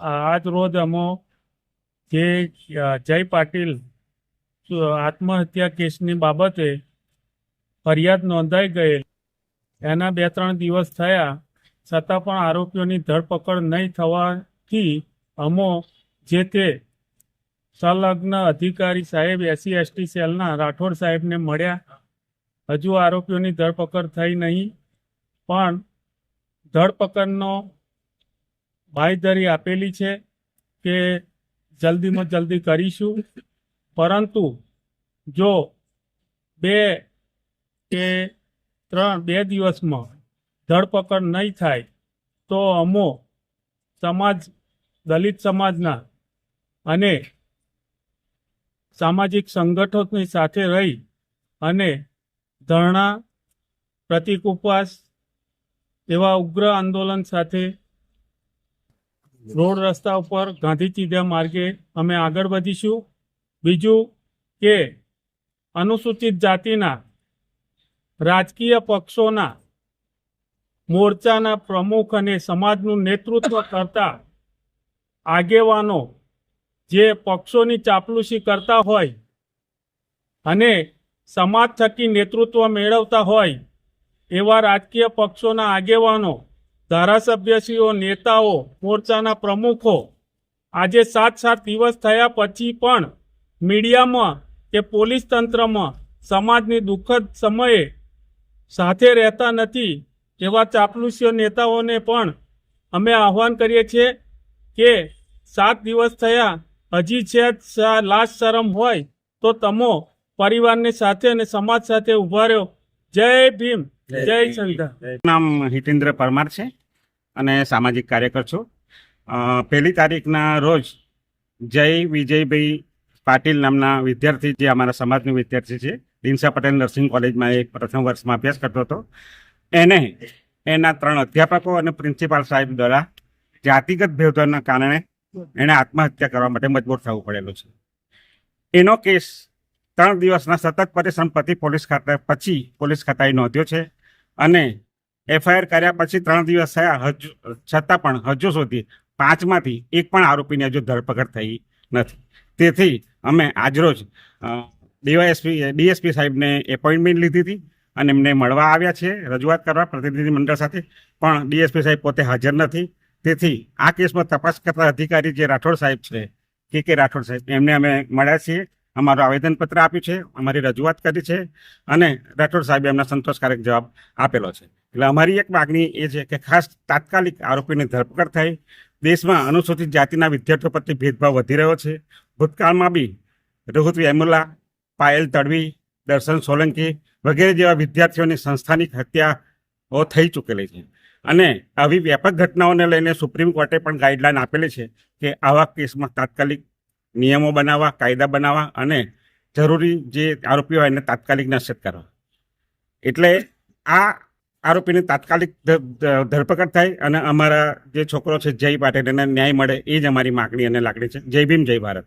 આજ રોજ અમો જે જય પાટીલ આત્મહત્યા કેસની બાબતે ફરિયાદ નોંધાઈ ગયેલ. એના બે ત્રણ દિવસ થયા, છતાં પણ આરોપીઓની ધરપકડ નહીં થવાથી અમો જે તે સંલગ્ન અધિકારી સાહેબ એસસી એસટી સેલના રાઠોડ સાહેબને મળ્યા. હજુ આરોપીઓની ધરપકડ થઈ નહીં, પણ ધરપકડનો બાંયધરી આપેલી છે કે જલ્દીમાં જલ્દી કરીશું. પરંતુ જો બે કે ત્રણ બે દિવસમાં ધરપકડ નહીં થાય, તો અમો સમાજ, દલિત સમાજના અને સામાજિક સંગઠનોની સાથે રહી અને ધરણા, પ્રતિક ઉપવાસ એવા ઉગ્ર આંદોલન સાથે રોડ રસ્તા ઉપર ગાંધી ચીધા માર્ગે અમે આગળ વધીશું. બીજું કે અનુસૂચિત જાતિના રાજકીય પક્ષોના મોરચાના પ્રમુખ અને સમાજનું નેતૃત્વ કરતા આગેવાનો જે પક્ષોની ચાપલુસી કરતા હોય અને સમાજ થકી નેતૃત્વ મેળવતા હોય એવા રાજકીય પક્ષોના આગેવાનો ધારાસભ્યશ્રીઓ, નેતાઓ, મોરચાના પ્રમુખો આજે સાત સાત દિવસ થયા પછી પણ મીડિયામાં કે પોલીસ તંત્રમાં સમાજની દુઃખદ સમયે સાથે રહેતા નથી એવા ચાપલુસીઓ નેતાઓને પણ અમે આહવાન કરીએ છીએ કે સાત દિવસ થયા, હજી છે લાશ શરમ હોય તો તમો પરિવારની સાથે અને સમાજ સાથે ઊભા રહ્યો જય ભીમ. જય સંવિધાન નામ હિતેન્દ્ર પરમાર છે અને સામાજિક કાર્યકર છું. અ, પહેલી તારીખના રોજ જય વિજયભાઈ પાટીલ નામના વિદ્યાર્થી જે અમારા સમાજનો વિદ્યાર્થી છે દિનસા પટેલ નર્સિંગ કોલેજમાં એ પ્રથમ વર્ષમાં અભ્યાસ કરતો હતો. એને એના ત્રણ અધ્યાપકો અને પ્રિન્સિપાલ સાહેબ દ્વારા જાતિગત ભેદભાવના કારણે એણે આત્મહત્યા કરવા માટે મજબૂર થવું પડેલું છે. એનો કેસ ત્રણ દિવસના સતત પરિશ્રમ પતિ પોલીસ ખાતા પછી પોલીસ ખાતાએ નોંધ્યો છે. અને એફઆઈઆર કર્યા પછી ત્રણ દિવસ થયા, હજુ, છતાં પણ હજુ સુધી પાંચમાંથી એક પણ આરોપીની હજુ ધરપકડ થઈ નથી. તેથી અમે આજરોજ ડીવાયએસપી, ડીએસપી સાહેબને એપોઇન્ટમેન્ટ લીધી હતી અને એમને મળવા આવ્યા છે રજૂઆત કરવા પ્રતિનિધિ મંડળ સાથે. પણ ડીએસપી સાહેબ પોતે હાજર નથી. તેથી આ કેસમાં તપાસ કરતા અધિકારી જે રાઠોડ સાહેબ છે, કે કે રાઠોડ સાહેબ, એમને અમે મળ્યા છીએ. અમારું આવેદનપત્ર આપ્યું છે, અમારી રજૂઆત કરી છે અને રાઠોડ સાહેબે એમના સંતોષકારક જવાબ આપેલો છે. એટલે અમારી એક માગણી એ છે કે ખાસ તાત્કાલિક આરોપીની ધરપકડ થાય દેશમાં અનુસૂચિત જાતિના વિદ્યાર્થીઓ પ્રત્યે ભેદભાવ વધી રહ્યો છે. ભૂતકાળમાં બી રોહિત વેમુલા પાયલ તડવી, દર્શન સોલંકી વગેરે જેવા વિદ્યાર્થીઓની સંસ્થાનિક હત્યાઓ થઈ ચૂકેલી છે. અને આવી વ્યાપક ઘટનાઓને લઈને સુપ્રીમ કોર્ટે પણ ગાઈડલાઈન આપેલી છે કે આવા કેસમાં તાત્કાલિક નિયમો બનાવવા, કાયદા બનાવવા અને જરૂરી જે આરોપીઓ હોય એને તાત્કાલિક નશ્યત કરવા. એટલે આ આરોપીની તાત્કાલિક ધરપકડ થાય અને અમારા જે છોકરો છે, જય પાટે એને ન્યાય મળે એ જ અમારી માગણી અને લાગણી છે. જય ભીમ, જય ભારત.